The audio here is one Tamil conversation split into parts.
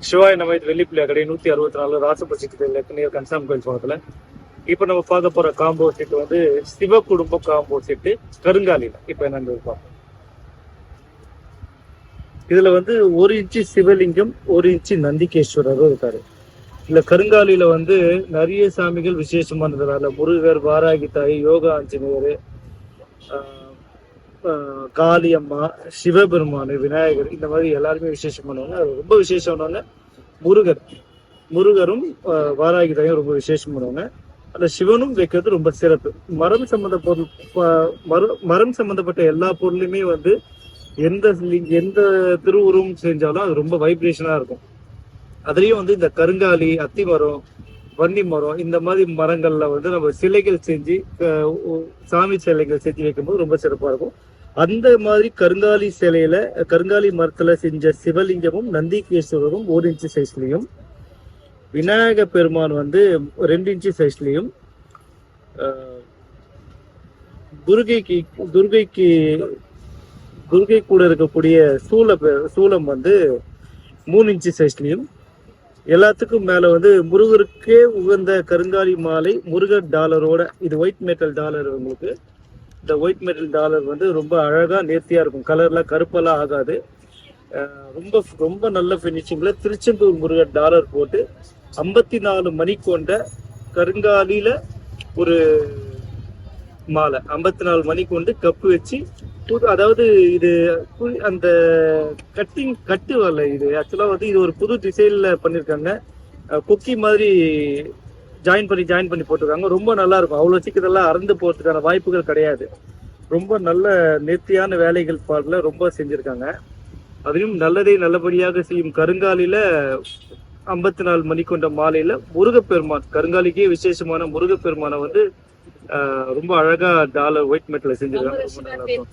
சிவாய் நம்ம இது வெள்ளிப்பிள்ளை கடை நூத்தி அறுபத்தி நாலு ராசபட்சத்தில் நியர் கன்சாம் கோயில் பக்கத்துல. இப்ப நம்ம பார்க்க போற காம்போ செட் வந்து சிவ குடும்ப காம்போ செட்டு கருங்காலில. இப்ப என்னன்னு பார்ப்போம். இதுல வந்து ஒரு இன்ச்சு சிவலிங்கம் ஒரு இன்ச்சு நந்திகேஸ்வரரும் இருக்காரு. இல்ல கருங்காலில வந்து நிறைய சாமிகள் விசேஷமானதுனால முருகர் வாராகி தாய் யோகா ஆஞ்சநேயர் ஆஹ், காளியம்மா சிவபெருமான் விநாயகர் இந்த மாதிரி எல்லாருமே விசேஷமானவங்க அது ரொம்ப விசேஷமானவங்க முருகர். முருகரும் வாராகி தாயும் ரொம்ப விசேஷமானவங்க அந்த சிவனும் வைக்கிறது ரொம்ப சிறப்பு. மரம் சம்பந்த பொருள் மரம் சம்பந்தப்பட்ட எல்லா பொருளுமே வந்து எந்த எந்த திருவுருவம் செஞ்சாலும் அது ரொம்ப வைப்ரேஷனா இருக்கும். அதுலயும் வந்து இந்த கருங்காலி அத்தி மரம் வண்டி மரம் இந்த மாதிரி மரங்கள்ல வந்து நம்ம சிலைகள் செஞ்சு சாமி சிலைகள் செஞ்சு வைக்கும்போது ரொம்ப சிறப்பா இருக்கும். அந்த மாதிரி கருங்காலி சிலையில கருங்காலி மரத்துல செஞ்ச சிவலிங்கமும் நந்திகேஸ்வரரும் ஒரு இன்ச்சு சைஸ்லயும் விநாயக பெருமான் வந்து ரெண்டு இன்ச்சு சைஸ்லயும் துர்கைக்கு துர்கைக்கு துர்கை கூட இருக்கக்கூடிய சூல பெ- சூலம் வந்து மூணு இன்ச்சு சைஸ்லயும் எல்லாத்துக்கும் மேல வந்து முருகருக்கே உகந்த கருங்காலி மாலை முருகர் டாலரோட இது ஒயிட் மெட்டல் டாலர் உங்களுக்கு இந்த ஒயிட் மெட்டல் டாலர் வந்து ரொம்ப அழகா நேர்த்தியா இருக்கும். கலர்லாம் கருப்பெல்லாம் ஆகாது. ரொம்ப ரொம்ப நல்ல ஃபினிஷிங்கில் திருச்செந்தூர் முருகன் டாலர் போட்டு ஐம்பத்தி நாலு மணி கொண்ட கருங்காலியில ஒரு மாலை. ஐம்பத்தி நாலு மணி கொண்டு கப்பு வச்சு புது அதாவது இது அந்த கட்டிங் கட்டு வரல இது. ஆக்சுவலா வந்து இது ஒரு புது டிசைன்ல பண்ணிருக்காங்க. கொக்கி மாதிரி ஜாயின் பண்ணி ஜாயின் பண்ணி போட்டிருக்காங்க. ரொம்ப நல்லா இருக்கும். அவ்வளோ சீக்கிரத்தெல்லாம் அறந்து போகிறதுக்கான வாய்ப்புகள் கிடையாது. ரொம்ப நல்ல நேர்த்தியான வேலைகள் பாடல ரொம்ப செஞ்சுருக்காங்க. அதையும் நல்லதை நல்லபடியாக செய்யும் கருங்காலில ஐம்பத்தி நாலு மணி கொண்ட மாலையில முருகப்பெருமான் கருங்காலிக்கே விசேஷமான முருகப்பெருமானை வந்து ரொம்ப அழகா டாலர் ஒயிட் மெட்டில் செஞ்சிருக்காங்க. ரொம்ப நல்லா இருக்கும்.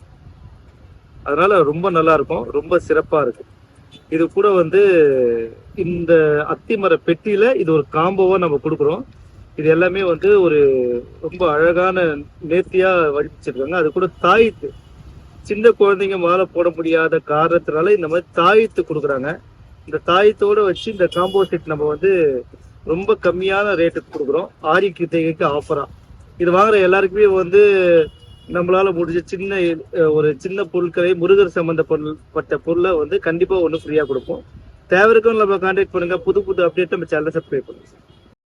அதனால ரொம்ப நல்லா இருக்கும். ரொம்ப சிறப்பா இருக்கு. இது கூட வந்து இந்த அத்திமர பெட்டியில இது ஒரு காம்போவா நம்ம கொடுக்குறோம். இது எல்லாமே வந்து ஒரு ரொம்ப அழகான நேர்த்தியா வடிச்சிருக்காங்க அது கூட தாயத்து. சின்ன குழந்தைங்க மாலை போட முடியாத காரணத்தினால இந்த மாதிரி தாயத்து கொடுக்குறாங்க. இந்த தாயத்தோட வச்சு இந்த காம்போ செட் நம்ம வந்து ரொம்ப கம்மியான ரேட்டுக்கு கொடுக்குறோம். ஆரி கிருத்திகைக்கு ஆஃபரா இது வாங்குற எல்லாருக்குமே வந்து நம்மளால முடிஞ்ச சின்ன ஒரு சின்ன பொருட்களை முருகர் சம்பந்தப்பட்ட பொருளை வந்து கண்டிப்பா ஒன்று ஃப்ரீயா கொடுப்போம். தேவை இருக்கவங்க நம்ம கான்டாக்ட் பண்ணுங்க. புது புது அப்டேட் நம்ம சேனலை சப்ஸ்கிரைப் பண்ணுங்க.